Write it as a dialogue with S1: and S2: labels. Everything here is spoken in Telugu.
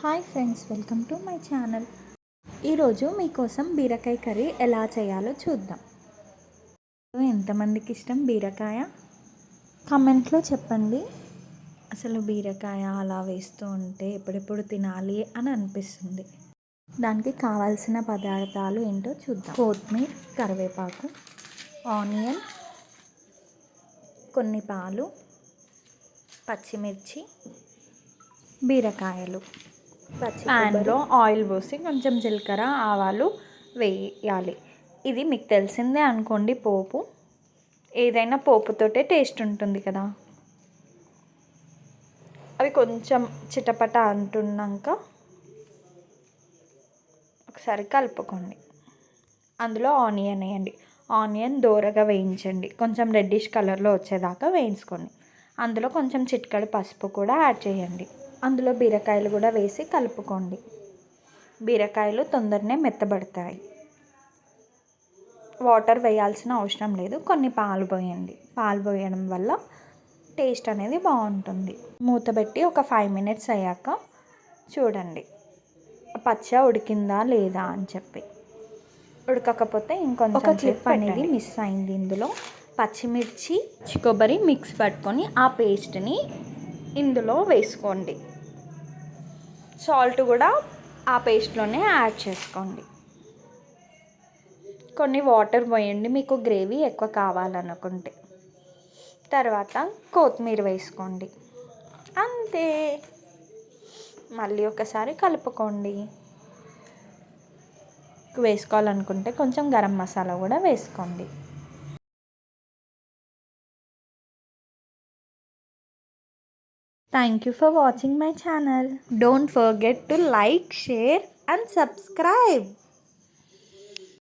S1: Hi friends welcome to my channel. ఈరోజు మీకోసం బీరకాయ కర్రీ ఎలా చేయాలో చూద్దాం. ఎంతమందికి ఇష్టం బీరకాయ? కమెంట్లో చెప్పండి. అసలు బీరకాయ అలా వేస్తూ ఉంటే ఎప్పుడెప్పుడు తినాలి అని అనిపిస్తుంది. దానికి కావాల్సిన పదార్థాలు ఏంటో చూద్దాం. కొత్తిమీర కరివేపాకు ఆనియన్ కొన్ని పాలు పచ్చిమిర్చి బీరకాయలు. ప్యాన్లో ఆయిల్ పోసి కొంచెం జీలకర్ర ఆవాలు వేయాలి. ఇది మీకు తెలిసిందే అనుకోండి పోపు. ఏదైనా పోపుతోటే టేస్ట్ ఉంటుంది కదా. అవి కొంచెం చిటపట అంటున్నాక ఒకసారి కలుపుకోండి. అందులో ఆనియన్ వేయండి. ఆనియన్ దోరగా వేయించండి. కొంచెం రెడ్డిష్ కలర్లో వచ్చేదాకా వేయించుకోండి. అందులో కొంచెం చిట్కడి పసుపు కూడా యాడ్ చేయండి. అందులో బీరకాయలు కూడా వేసి కలుపుకోండి. బీరకాయలు తొందరనే మెత్తబడతాయి. వాటర్ వేయాల్సిన అవసరం లేదు. కొన్ని పాలు పోయండి. పాలు పోయడం వల్ల టేస్ట్ అనేది బాగుంటుంది. మూత పెట్టి ఒక ఫైవ్ మినిట్స్ అయ్యాక చూడండి. పచ్చ ఉడికిందా లేదా అని చెప్పి. ఉడకకపోతే ఇంకొంచెం క్లిప్ అనేది మిస్ అయింది ఇందులో. పచ్చిమిర్చి కొబ్బరి మిక్స్ పట్టుకొని ఆ పేస్ట్ని ఇందులో వేసుకోండి. సాల్ట్ కూడా ఆ పేస్ట్లోనే యాడ్ చేసుకోండి. కొన్ని వాటర్ పోయండి మీకు గ్రేవీ ఎక్కువ కావాలనుకుంటే. తర్వాత కొత్తిమీర వేసుకోండి. అంతే. మళ్ళీ ఒకసారి కలుపుకోండి. వేసుకోవాలనుకుంటే కొంచెం గరం మసాలా కూడా వేసుకోండి. Thank you for watching my channel. Don't forget to like, share and subscribe.